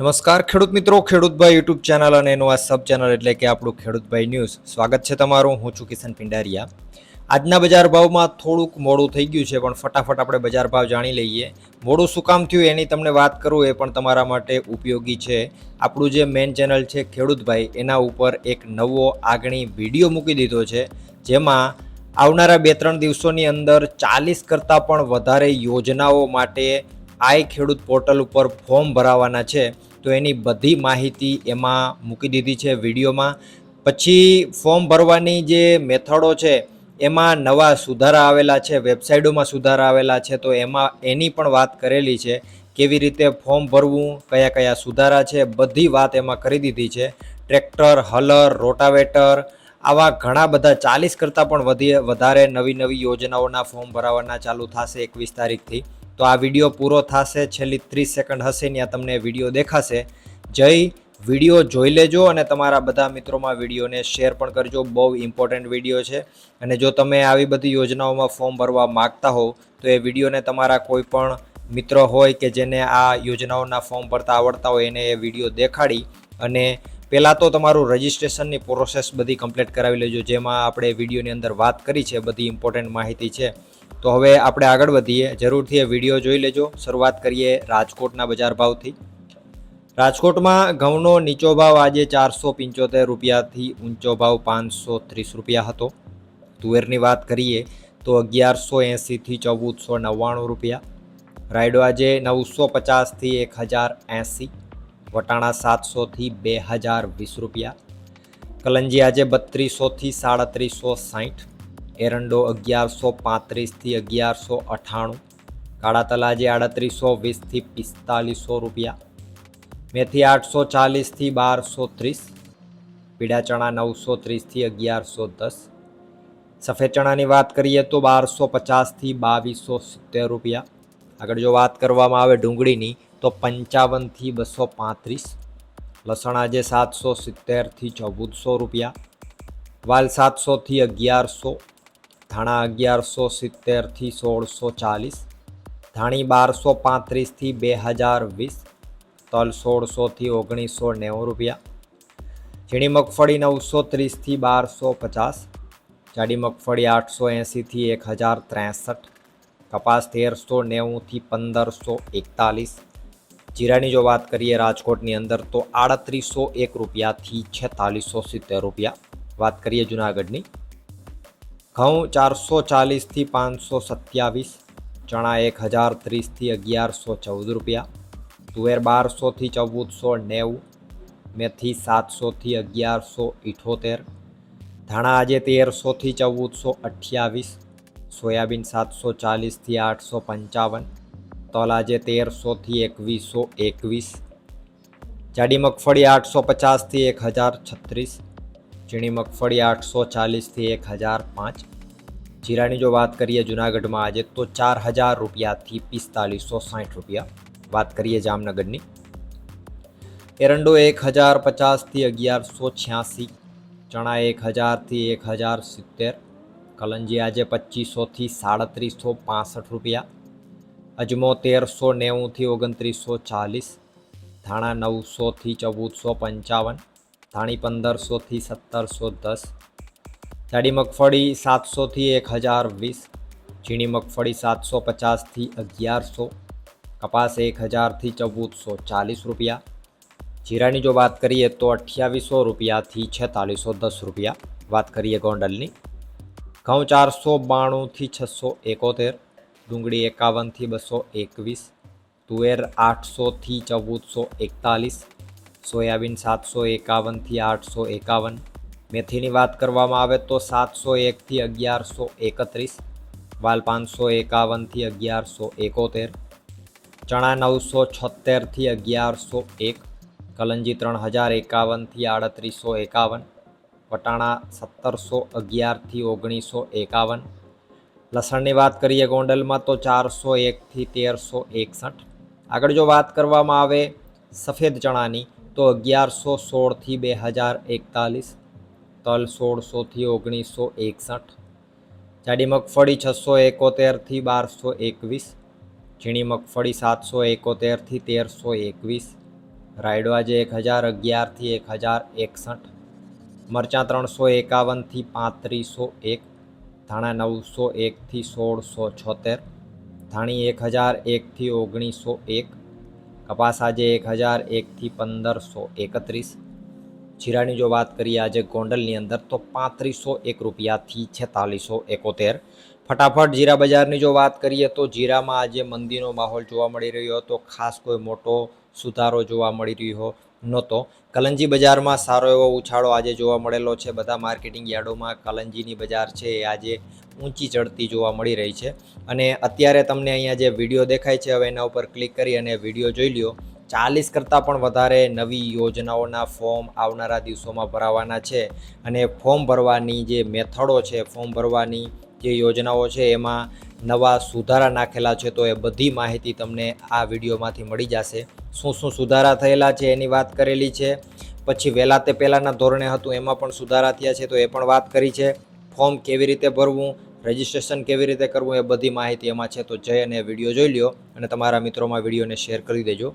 નમસ્કાર ખેડૂત મિત્રો ખેડૂતભાઈ યુટ્યુબ ચેનલ અને એનું આ સબ ચેનલ એટલે કે આપણું ખેડૂતભાઈ ન્યૂઝ. સ્વાગત છે તમારું, હું છું કિશન પિંડારિયા. આજના બજાર ભાવમાં થોડુંક મોડું થઈ ગયું છે, પણ ફટાફટ આપણે બજાર ભાવ જાણી લઈએ. મોડું શું કામ થયું એની તમને વાત કરું એ પણ તમારા માટે ઉપયોગી છે. આપણું જે મેઇન ચેનલ છે ખેડૂતભાઈ એના ઉપર એક નવો આગણી વીડિયો મૂકી દીધો છે, જેમાં આવનારા બે ત્રણ દિવસોની અંદર ચાલીસ કરતાં પણ વધારે યોજનાઓ માટે આઈ ખેડૂત પોર્ટલ ઉપર ફોર્મ ભરાવાના છે. તો એની બધી માહિતી એમાં મૂકી દીધી છે વિડીયોમાં. પછી ફોર્મ ભરવાની જે મેથડો છે, એમાં નવા સુધારા આવેલા છે, વેબસાઇટોમાં સુધારા આવેલા છે, તો એમાં એની પણ વાત કરેલી છે, કેવી રીતે ફોર્મ ભરવું, કયા કયા સુધારા છે, બધી વાત એમાં કરી દીધી છે. ટ્રેક્ટર, હલર, રોટાવેટર, આવા ઘણા બધા ચાલીસ કરતાં પણ વધી વધારે નવી નવી યોજનાઓના ફોર્મ ભરાવાના ચાલુ થશે એકવીસ તારીખથી. તો આ વીડિયો પૂરો થશે. છેલ્લી ત્રીસ સેકન્ડ હશે ત્યાં તમને વીડિયો દેખાશે. જય વીડિયો જોઈ લેજો અને તમારા બધા મિત્રોમાં વિડીયોને શેર પણ કરજો. બહુ ઇમ્પોર્ટન્ટ વીડિયો છે. અને જો તમે આવી બધી યોજનાઓમાં ફોર્મ ભરવા માગતા હો તો એ વિડીયોને તમારા કોઈ પણ મિત્ર હોય કે જેને આ યોજનાઓના ફોર્મ ભરતા આવડતા હોય, એને એ વીડિયો દેખાડી અને પહેલાં તો તમારું રજિસ્ટ્રેશનની પ્રોસેસ બધી કમ્પ્લીટ કરાવી લેજો. જેમાં આપણે વિડીયોની અંદર વાત કરી છે, બધી ઇમ્પોર્ટન્ટ માહિતી છે. તો હવે આપણે આગળ વધીએ. જરૂરથી એ વીડિયો જોઈ લેજો. શરૂઆત કરીએ રાજકોટના બજાર ભાવથી. રાજકોટમાં ઘઉંનો નીચો ભાવ આજે ચારસો પંચોતેર રૂપિયાથી ઊંચો ભાવ પાંચસો ત્રીસ રૂપિયા હતો. તુવેરની વાત કરીએ તો અગિયારસો એંસીથી ચૌદસો નવ્વાણું રૂપિયા. રાયડો આજે નવસો પચાસથી એક હજાર એંસી વટાણા સાતસોથી બે હજાર વીસ રૂપિયા. કલંજી આજે બત્રીસોથી સાડત્રીસો સાઠ. એરંડો અગિયારસો પાંત્રીસથી અગિયારસો અઠ્ઠાણું કાળા તલાજે આડત્રીસો વીસથી પિસ્તાલીસો રૂપિયા, મેથી આઠસો ચાલીસથી બારસો ત્રીસ, પીળા ચણા નવસો ત્રીસથી અગિયારસો દસ, સફેદ ચણાની વાત કરીએ તો બારસો પચાસથી બાવીસો સિત્તેર રૂપિયા. આગળ જો વાત કરવામાં આવે ડુંગળીની, તો પંચાવનથી બસો પાંત્રીસ, લસણ આજે સાતસો સિત્તેરથી ચૌદસો રૂપિયા, વાલ સાતસોથી અગિયારસો ધાણા અગિયારસો સિત્તેરથી સોળસો ચાલીસ, ધાણી બારસો પાંત્રીસથી બે હજાર વીસ, તલ સોળસોથી ઓગણીસો નેવું રૂપિયા, ઝીણી મગફળી નવસો ત્રીસથી બારસો પચાસ, જાડી મગફળી આઠસો એંસીથી એક હજાર ત્રેસઠ, કપાસ તેરસો નેવુંથી પંદરસો એકતાલીસ, જીરાની જો વાત કરીએ રાજકોટની અંદર તો આડત્રીસો એક રૂપિયાથી છેતાલીસો સિત્તેર રૂપિયા, વાત કરીએ જુનાગઢની ઘઉં ચારસો ચાલીસથી પાંચસો સત્યાવીસ ચણા એક હજાર ત્રીસથી અગિયારસો ચૌદ રૂપિયા, તુવેર બારસોથી ચૌદસો નેવું, મેથી સાતસોથી અગિયારસો ઇઠોતેર, ધાણા આજે તેરસોથી ચૌદસો અઠ્યાવીસ, સોયાબીન સાતસો ચાલીસથી આઠસો પંચાવન તલ આજે તેરસોથી એકવીસો એકવીસ, જાડી મગફળી આઠસો પચાસથી એક હજાર છત્રીસ ઝીણી મગફળી આઠસો ચાલીસથી એક હજાર પાંચ જીરાની જો વાત કરીએ જુનાગઢમાં આજે, તો ચાર હજાર રૂપિયાથી પિસ્તાલીસો સાઠ રૂપિયા વાત કરીએ જામનગરની. એરંડો એક હજાર પચાસથી અગિયારસો છ્યાસી, ચણા એક હજારથી એક હજાર સિત્તેર, કલંજી આજે પચીસોથી સાડત્રીસો પાસઠ રૂપિયા, અજમો તેરસો નેવુંથી ઓગણત્રીસો ચાલીસ, ધાણા નવસોથી ચૌદસો પંચાવન, ધાણી પંદરસોથી સત્તરસો દસ જાડી મગફળી સાતસોથી એક હજાર વીસ, ઝીણી મગફળી સાતસો પચાસથી અગિયારસો, કપાસ એક હજારથી ચૌદસો ચાલીસ રૂપિયા. જીરાની જો વાત કરીએ તો અઠ્યાવીસો રૂપિયાથી છેતાલીસો દસ રૂપિયા. વાત કરીએ ગોંડલની. ઘઉં ચારસો બાણુંથી છસો એકોતેર, ડુંગળી એકાવનથી બસો એકવીસ, તુવેર આઠસોથી ચૌદસો એકતાલીસ, સોયાબીન સાતસો એકાવનથી આઠસો એકાવન મેથીની વાત કરવામાં આવે તો સાતસો એકથી અગિયારસો એકત્રીસ, વાલ પાંચસો એકાવનથી અગિયારસો એકોતેર, ચણા નવસો છોતેરથી અગિયારસો એક, કલંજી ત્રણ હજાર એકાવનથી આડત્રીસો એકાવન, વટાણા સત્તરસો અગિયારથી ઓગણીસો એકાવન. લસણની વાત કરીએ ગોંડલમાં તો ચારસો એકથી તેરસો એકસઠ. આગળ જો વાત કરવામાં આવે સફેદ ચણાની તો અગિયારસો સોળથી બે હજાર એકતાલીસ તલ સોળસોથી ઓગણીસો એકસઠ. જાડી મગફળી છસો એકોતેરથી બારસો એકવીસ. ઝીણી મગફળી સાતસો એકોતેરથી તેરસો એકવીસ. રાયડો આજે એક હજાર અગિયારથી એક હજાર એકસઠ. મરચાં ત્રણસો એકાવનથી પાંત્રીસો એક. ધાણા નવસો એકથી સોળસો છોતેર. ધાણી એક હજાર એકથી ઓગણીસો એક. કપાસ આજે એક હજાર એકથી પંદરસો એકત્રીસ. જીરાની જો વાત કરીએ આજે ગોંડલની અંદર, તો પાંત્રીસો એક રૂપિયાથી છેતાલીસો એકોતેર. ફટાફટ જીરા બજારની જો વાત કરીએ, તો જીરામાં આજે મંદીનો માહોલ જોવા મળી રહ્યો હતો. ખાસ કોઈ મોટો સુધારો જોવા મળી રહ્યો નહોતો. કલંજી બજારમાં સારો એવો ઉછાળો આજે જોવા મળેલો છે. બધા માર્કેટિંગ યાર્ડોમાં કલંજીની બજાર છે એ આજે ઊંચી ચડતી જોવા મળી રહી છે. અને અત્યારે તમને અહીંયા જે વીડિયો દેખાય છે, હવે એના ઉપર ક્લિક કરી અને વીડિયો જોઈ લ્યો. ચાલીસ કરતાં પણ વધારે નવી યોજનાઓના ફોર્મ આવનારા દિવસોમાં ભરાવાના છે અને ફોર્મ ભરવાની જે મેથડો છે, ફોર્મ ભરવાની જે યોજનાઓ છે, એમાં નવા સુધારા નાખેલા છે, તો એ બધી માહિતી તમને આ વિડીયોમાંથી મળી જશે. શું શું સુધારા થયેલા છે એની વાત કરેલી છે. પછી વહેલા તે પહેલાંના ધોરણે હતું, એમાં પણ સુધારા થયા છે, તો એ પણ વાત કરી છે. ફોર્મ કેવી રીતે ભરવું, રજિસ્ટ્રેશન કેવી રીતે કરવું, એ બધી માહિતી એમાં છે, તો જઈ અને વીડિયો જોઈ લ્યો અને તમારા મિત્રોમાં વિડીયોને શેર કરી દેજો.